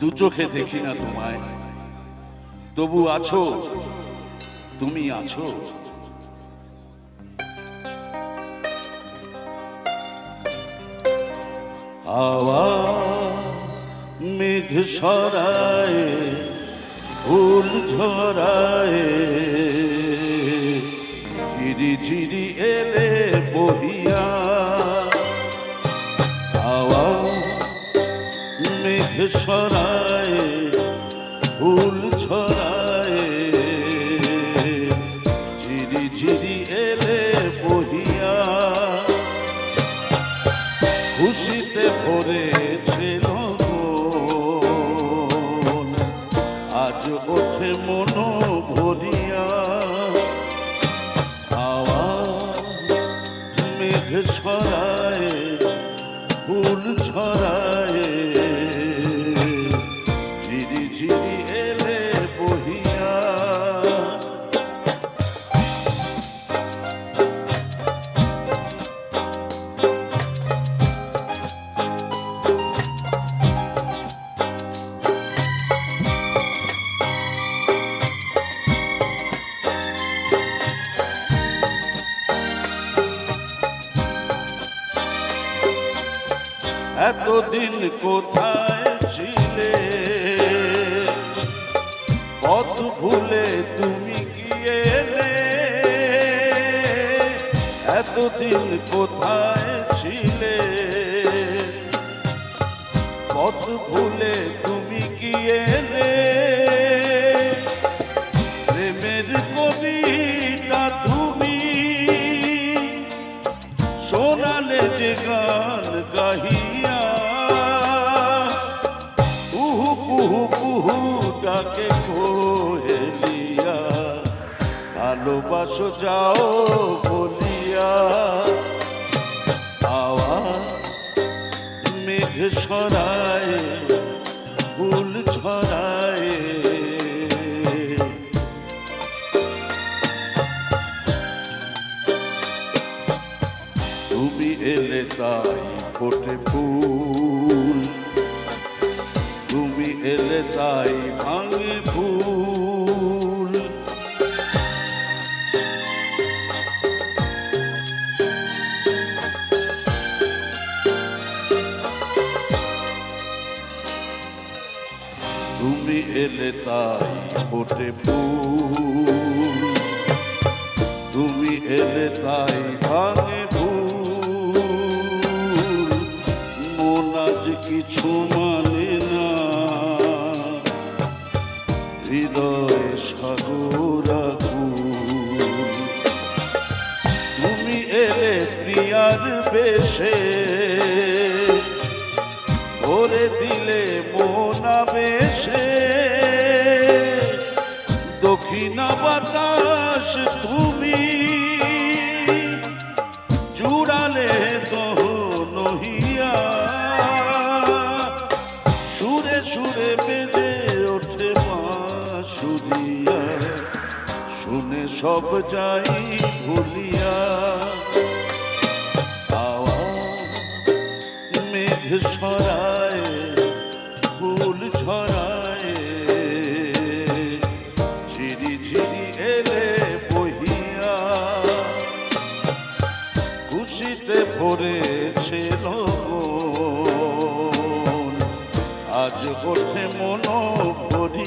দু চোখে দেখি না তোমায়। তবু আছো? তুমি আছো? হাওয়া মেঘ সরায়, ফুল ঝরায় ঝিরি ঝিরি এলে সরায়, ফুল ছড়ায়, ঝিরি ঝিরি এলে বহিয়া খুশিতে ভরেছিল। আজ ওঠে মন ভরিয়া হাওয়া মেঘ ছড়ায় ফুল ছড়ায় এতদিন কোথায় ছিলে? পথ ভুলে তুমি গিয়ে এতদিন কোথায় ছিলে? পথ ভুলে তুমি গিয়েলে শোনালে যে গান গাহিয়া কুহু কুহু কুহু ডাকে কোহেলিয়া, ভালোবাসো যাও বলিয়া। হাওয়া মেঘ সরায় ফুল ছড়ায় তাই ফোটে ফুল। তুমি এলে তাই ভাঙে ফুল। তুমি এলে তাই ফোটে ফুল। তুমি এলে তাই ভাঙে মানে না। হৃদয় সাগর আকুল। তুমি এলে প্রিয়ার দিলে মোনা বেশে দক্ষিণা বাতাস তুমি জুড়ালে দহনহিয়া সুরে সুরে বেজে ওঠে সুরিয়া শুনে সব যাই ভুলিয়া। আওয়া মেঘ ছড়ায় আজ ওঠে মনো ভরি